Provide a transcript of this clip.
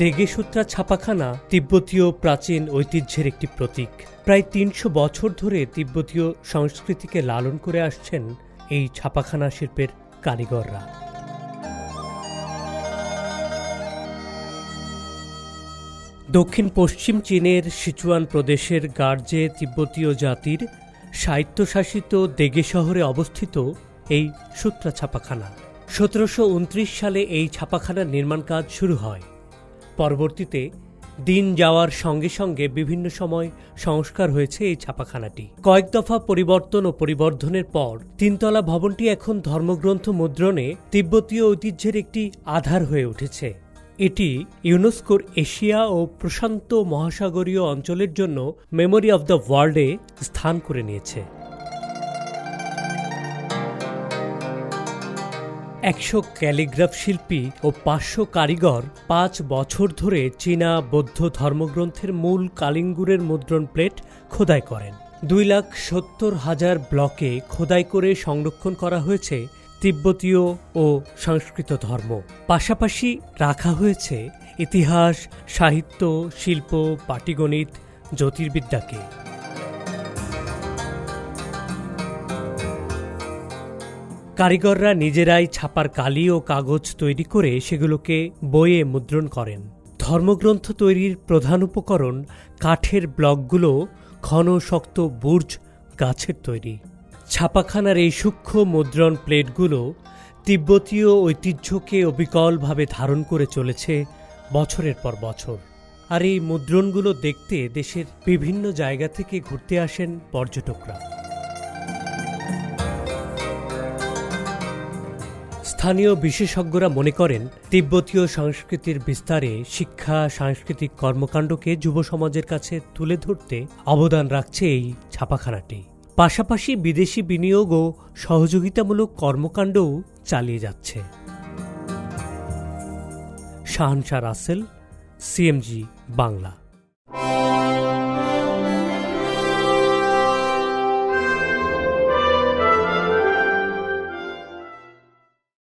ডেগেসূত্রা ছাপাখানা তিব্বতীয় প্রাচীন ঐতিহ্যের একটি প্রতীক। প্রায় তিনশো বছর ধরে তিব্বতীয় সংস্কৃতিকে লালন করে আসছেন এই ছাপাখানা শিল্পের কারিগররা। দক্ষিণ পশ্চিম চীনের সিচুয়ান প্রদেশের গার্জে তিব্বতীয় জাতির স্বায়ত্তশাসিত দেগে শহরে অবস্থিত এই সূত্রা ছাপাখানা। সতেরোশো উনত্রিশ সালে এই ছাপাখানার নির্মাণ কাজ শুরু হয়। পরবর্তীতে দিন যাওয়ার সঙ্গে সঙ্গে বিভিন্ন সময় সংস্কার হয়েছে এই ছাপাখানাটি। কয়েক দফা পরিবর্তন ও পরিবর্ধনের পর তিনতলা ভবনটি এখন ধর্মগ্রন্থ মুদ্রণে তিব্বতীয় ঐতিহ্যের একটি আধার হয়ে উঠেছে। এটি ইউনেস্কোর এশিয়া ও প্রশান্ত মহাসাগরীয় অঞ্চলের জন্য মেমোরি অব দ্য ওয়ার্ল্ডে স্থান করে নিয়েছে। একশো ক্যালিগ্রাফ শিল্পী ও পাঁচশো কারিগর পাঁচ বছর ধরে চীনা বৌদ্ধ ধর্মগ্রন্থের মূল কালিঙ্গুরের মুদ্রণ প্লেট খোদাই করেন। দুই লাখ সত্তর হাজার ব্লকে খোদাই করে সংরক্ষণ করা হয়েছে তিব্বতীয় ও সংস্কৃত ধর্ম। পাশাপাশি রাখা হয়েছে ইতিহাস, সাহিত্য, শিল্প, পাটিগণিত, জ্যোতির্বিদ্যাকে। কারিগররা নিজেরাই ছাপার কালি ও কাগজ তৈরি করে সেগুলোকে বইয়ে মুদ্রণ করেন। ধর্মগ্রন্থ তৈরির প্রধান উপকরণ কাঠের ব্লকগুলো ঘন শক্ত বুর্জ গাছের তৈরি। ছাপাখানার এই সূক্ষ্ম মুদ্রণ প্লেটগুলো তিব্বতীয় ঐতিহ্যকে অবিকলভাবে ধারণ করে চলেছে বছরের পর বছর। আর এই মুদ্রণগুলো দেখতে দেশের বিভিন্ন জায়গা থেকে ঘুরতে আসেন পর্যটকরা। স্থানীয় বিশেষজ্ঞরা মনে করেন, তিব্বতীয় সংস্কৃতির বিস্তারে শিক্ষা, সাংস্কৃতিক কর্মকাণ্ডকে যুব সমাজের কাছে তুলে ধরতে অবদান রাখছে এই ছাপাখানাটি। পাশাপাশি বিদেশি বিনিয়োগ ও সহযোগিতামূলক কর্মকাণ্ডও চালিয়ে যাচ্ছে। শাহনশাহ রাসেল, সিএমজি বাংলা।